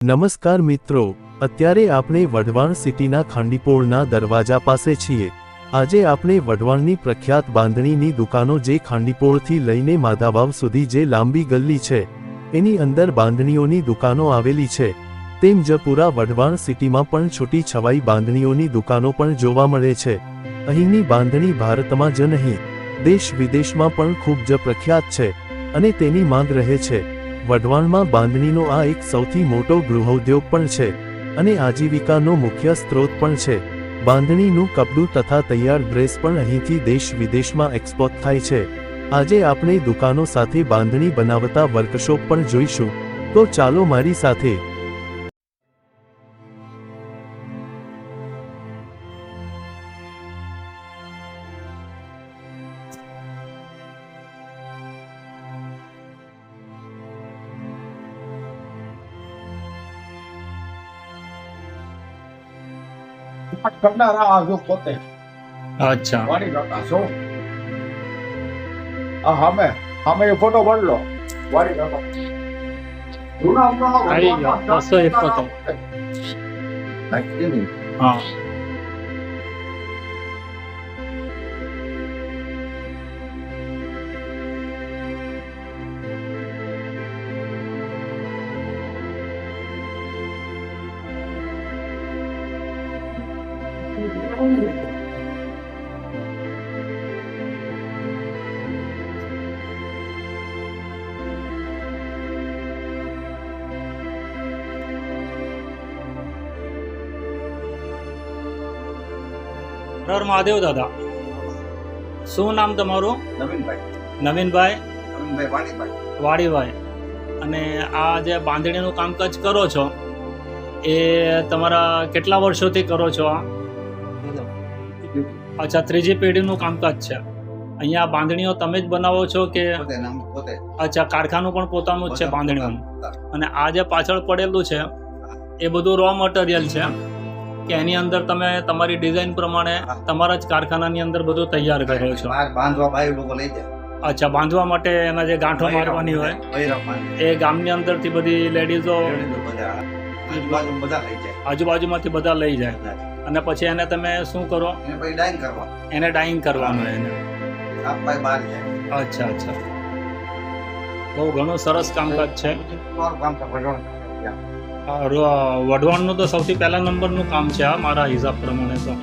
નમસ્કાર મિત્રો, અત્યારે આપણે વઢવાણ સિટીના ખાંડીપોળના દરવાજા પાસે છીએ. આજે આપણે વઢવાણની પ્રખ્યાત બાંધણીની દુકાનો જે ખાંડીપોળથી લઈને માધાવાવ સુધી જે લાંબી ગલ્લી છે, એની અંદર બાંધણીઓની દુકાનો આવેલી છે. તેમ જ પૂરા વઢવાણ સિટીમાં પણ છૂટી છવાઈ બાંધણીઓની દુકાનો પણ જોવા મળે છે. અહીંની બાંધણી ભારતમાં જ નહીં, દેશ વિદેશમાં પણ ખૂબ જ પ્રખ્યાત છે અને તેની માંગ રહે છે. વઢવાણમાં બાંધણીનો આ એક સૌથી મોટો ગૃહોદ્યોગ પણ છે અને આજીવિકાનો મુખ્ય સ્ત્રોત પણ છે. બાંધણીનું કપડું તથા તૈયાર ડ્રેસ પણ અહીંથી દેશ વિદેશમાં એક્સપોર્ટ થાય છે. આજે આપણે દુકાનો સાથે બાંધણી બનાવતા વર્કશોપ પણ જોઈશું. તો ચાલો મારી સાથે કરનારા આ જો પોતે. અચ્છા. વાણી કાકા છો. આ સામે એ ફોટો પડલો વાણી કાકા જૂના હમણાં આવી ગયો, બસો એકોતેર. હા. હર મહાદેવ દાદા. શું નામ તમારું? નવીનભાઈ. નવીનભાઈ? નવીનભાઈ વાડીભાઈ અને આ જે બાંધણીનું કામકાજ કરો છો એ તમારા કેટલા વર્ષોથી કરો છો? આ અચ્છા ત્રીજી પેઢીનું કામકાજ છે. અહીંયા બાંધણીઓ તમે જ બનાવો છો કે અચ્છા કારખાનું પણ પોતાનું જ છે બાંધણીઓનું અને આ જે પાછળ પડેલું છે એ બધું રો મટીરિયલ છે. કે એની અંદર તમે તમારી ડિઝાઇન પ્રમાણે તમારા જ કારખાનાની અંદર બધું તૈયાર કર્યો છો. બાંધવા ભાઈ લોકો લઈ જાય. અચ્છા બાંધવા માટે એના જે ગાંઠો મારવાની હોય એ ગામની અંદરથી બધી લેડીઝો બધા આજુબાજુમાંથી બધા લઈ જાય. અને પછી એને તમે શું કરો? એને પછી ડાઈંગ કરવા. એને ડાઈંગ કરવાનું એને. અચ્છા અચ્છા. બહુ ઘણું સરસ કામકાજ છે. વઢવાણનું તો સૌથી પહેલા નંબરનું કામ છે આ મારા હિસાબ પ્રમાણે તો.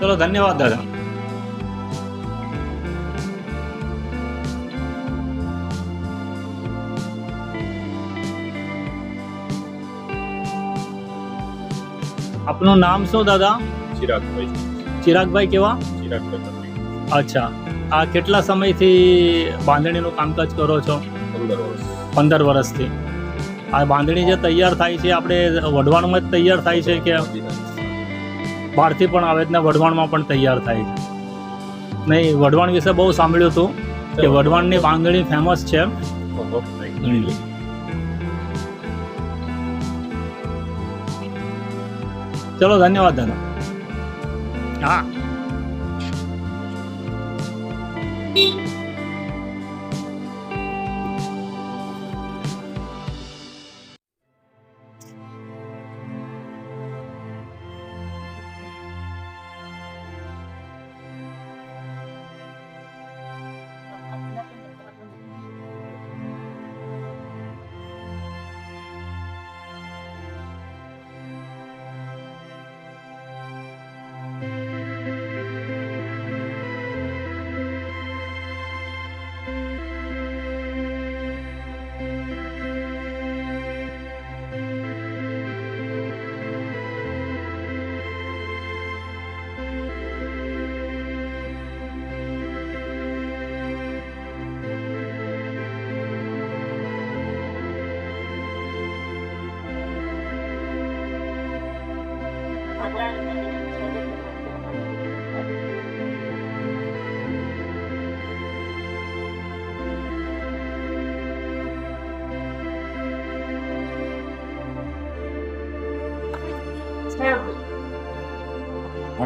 ચલો ધન્યવાદ દાદા. આપનું નામ શું દાદા? ચિરાગભાઈ. ચિરાગભાઈ કેવા? ચિરાગભાઈ અચ્છા. આ કેટલા સમયથી બાંધણીનું કામકાજ કરો છો? પંદર વર્ષ. પંદર વર્ષથી. આ બાંધણી જે તૈયાર થાય છે આપણે વઢવાણમાં જ તૈયાર થાય છે કે બહારથી પણ આવે ને વઢવાણમાં પણ તૈયાર થાય છે? નહીં વઢવાણ વિશે બહુ સાંભળ્યું હતું કે વઢવાણની બાંધણી ફેમસ છે ચલો ધન્યવાદ દાદા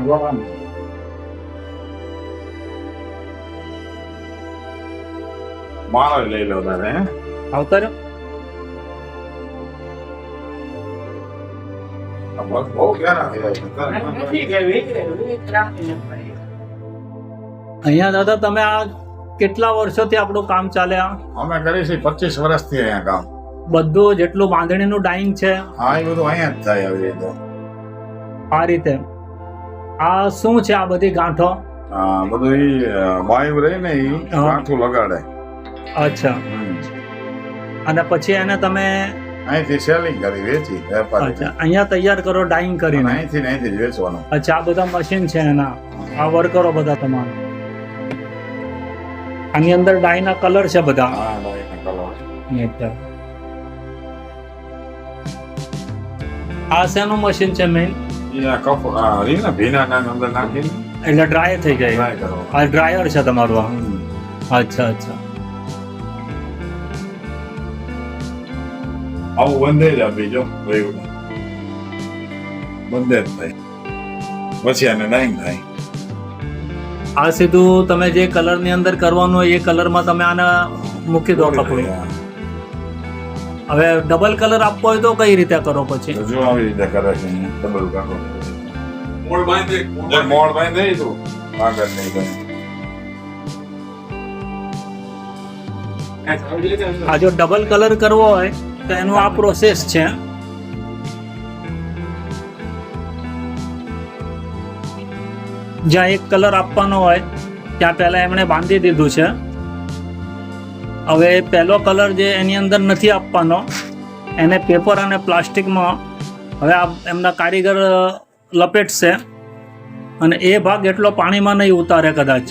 હા ભગવાન માળો લઈ લો તારે આવતા બસ બહુ અહીંયા દાદા તમે આ કેટલા વર્ષોથી આપણું કામ ચાલે આ? અમે કરીએ છીએ પચીસ વર્ષથી અહીંયા કામ. બધું જેટલું બાંધણીનું ડાઈંગ છે હા એ બધું અહીંયા જ થાય આવી રીતે આ રીતે. આ શું છે આ બધી ગાંઠો? બધું વાયુ રહી ને ઈ હા. લગાડે. અચ્છા. અને પછી એને તમે અહીંથી સેલિંગ કરી વેચી અચ્છા અહીંયા તૈયાર કરો ડાઈંગ કરીને. અહીંથી અહીંથી વેચવાનો. અચ્છા આ બધા મશીન છે એના. આ વર્કરો બધા તમારા. આની અંદર ડાઈના કલર છે બધા. હા લાઈટના કલર આ શેનું મશીન છે મેઇન ઈ આ કપ આ રહી ને ભીના ના અંદર નાખીને. એટલે ડ્રાય થઈ જાય કરો. આ ડ્રાયર છે તમારું આ? અચ્છા અચ્છા. આવું બંધે જ આપી જો રહ્યું બંધે જ થાય. પછી આને ડાઈંગ થાય. આ સીધું તમે જે કલરની અંદર કરવાનું હોય એ કલરમાં તમે આને મૂકી દો કપડું. હવે ડબલ કલર આપવો હોય તો કઈ રીતે કરો પછી? જો આવી રીતે કરે છે ડબલ કાકો મોડ બાંધે. મોડ બાંધે તું. આગળ નહીં આ જો ડબલ કલર કરવો હોય તો એનો આ પ્રોસેસ છે. જ્યાં એક કલર આપવાનો હોય ત્યાં પહેલા એમણે બાંધી દીધું છે. હવે પહેલો કલર જે એની અંદર નથી આપવાનો એને પેપર અને પ્લાસ્ટિકમાં હવે આ એમના કારીગર લપેટશે અને એ ભાગ એટલો પાણીમાં નહીં ઉતારે કદાચ.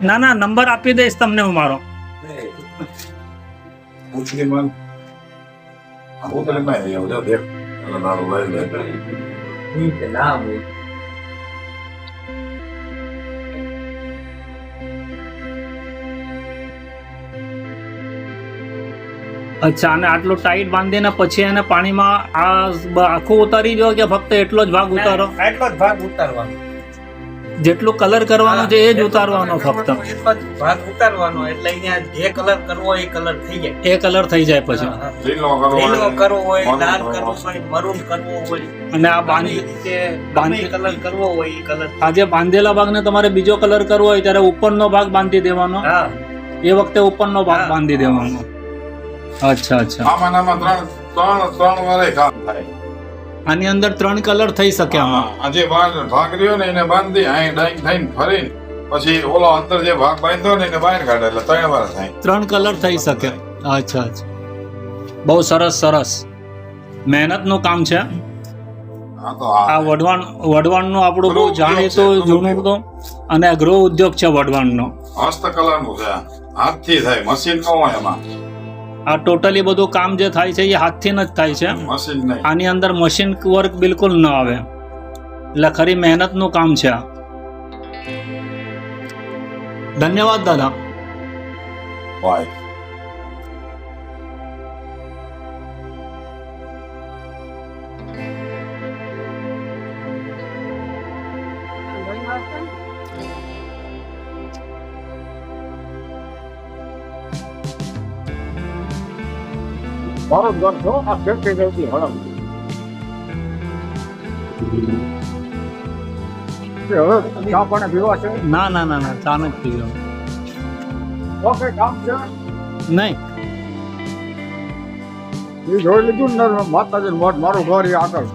ના ના નંબર આપી દઈશ તમને હું મારો. હું તને ના તારું લઈ લે અચ્છા અને આટલો ટાઈટ બાંધીને પછી એને પાણીમાં આ આખું ઉતારી દો કે ફક્ત એટલો જ ભાગ ઉતારો? એટલો જ ભાગ ઉતારવાનો. જેટલું કલર કરવાનો છે એ જ ઉતારવાનો ફક્ત. જ ભાગ ઉતારવાનો એટલે અહીંયા જે કલર કરવો હોય એ કલર થઈ જાય. એ કલર થઈ જાય પછી. લીલો કરવો હોય મરૂન લાલ કરવો. હોય. મરૂન કરવો હોય. અને આ બાંધી બાંધી- કલર કરવો હોય એ કલર આ જે બાંધેલા ભાગને તમારે બીજો કલર કરવો હોય ત્યારે ઉપરનો ભાગ બાંધી દેવાનો. હા. એ વખતે ઉપરનો ભાગ બાંધી દેવાનો. અચ્છા અચ્છા. આમાં ત્રણ ત્રણ ત્રણ વારે કામ થાય. આની અંદર ત્રણ કલર થઈ શકે આમાં. આ જે ભાગ રહ્યો ને એને બાંધી અહીં ડાઈંગ થઈને ફરીને પછી ઓલો અંદર જે ભાગ બાંધ્યો ને એને બહાર કાઢે એટલે ત્રણ વાર થાય. ત્રણ કલર થઈ શકે. અચ્છા અચ્છા. બહુ સરસ સરસ. મહેનતનું કામ છે. આ તો આ આ વઢવાણ વઢવાણનું આપણું બહુ જાણીતું છે, જૂનું. તો અને ગૃહ ઉદ્યોગ છે વઢવાણનો. હસ્તકલાનું છે. હાથથી થાય મશીન ન હોય એમાં. આ ટોટલી બધું કામ જે થાય છે એ હાથથી જ થાય છે. આની અંદર મશીન વર્ક બિલકુલ ન આવે. એટલે ખરી મહેનતનું કામ છે આ. ધન્યવાદ દાદા. હોય મારો ઘર છો આ ફેક્ટરી જતી હળમ. હવે ચા પાણી પીવા છે? ના ના ના ના ચા નથી પીવો ઓકે કામ છે? નહીં. એ જોઈ લીધું ને માતાજી મોટ મારું ઘર એ આગળ.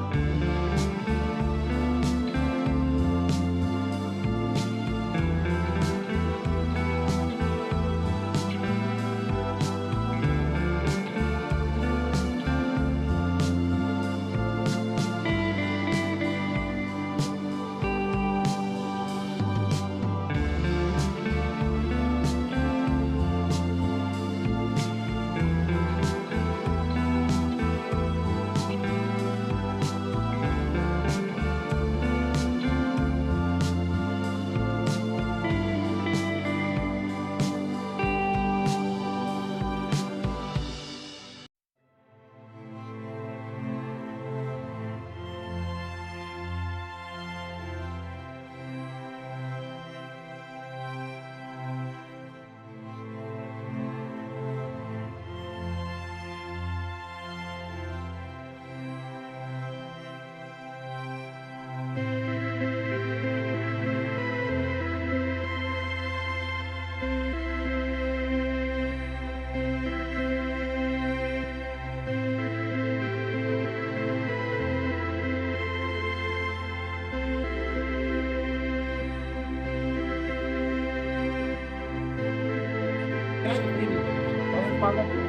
Thank you.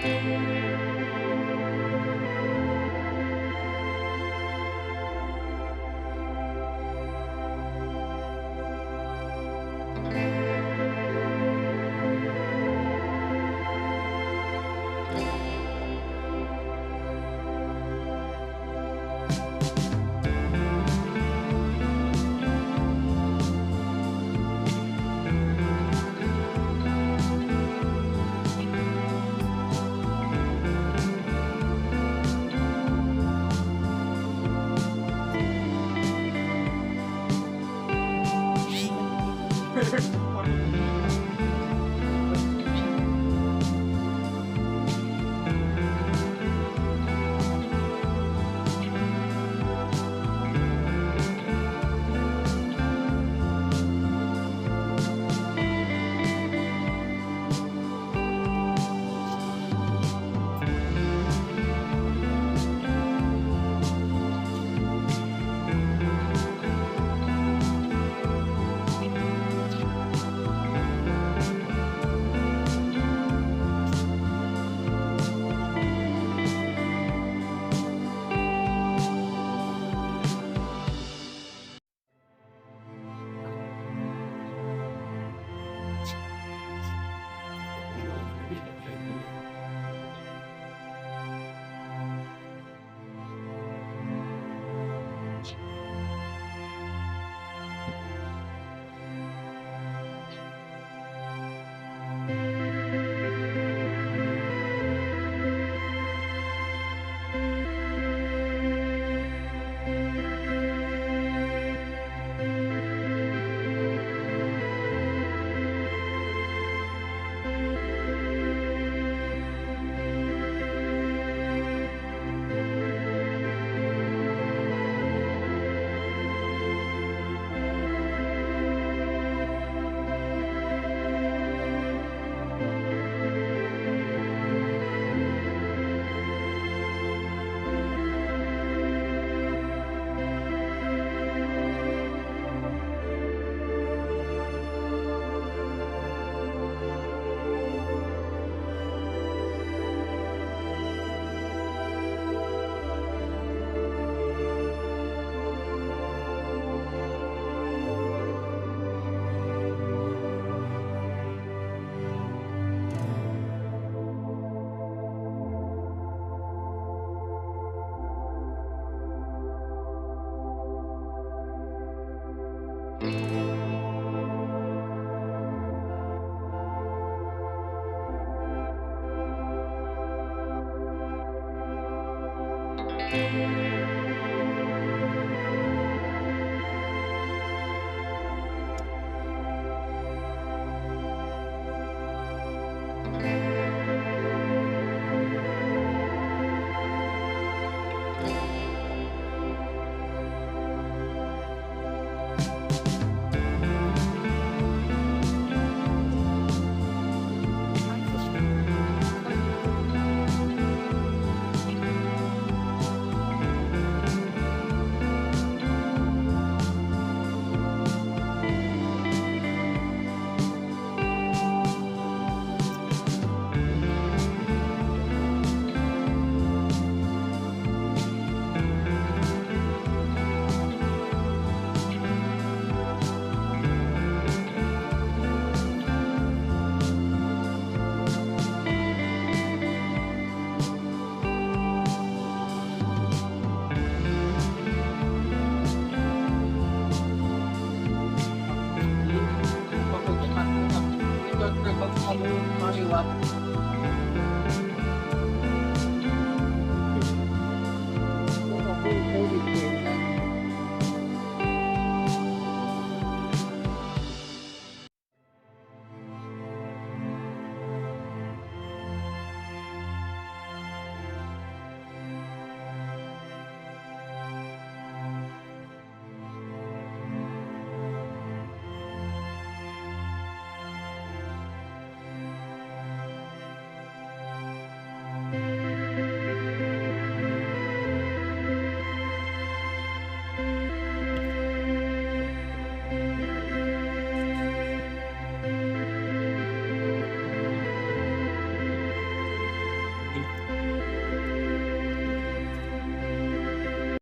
Música Música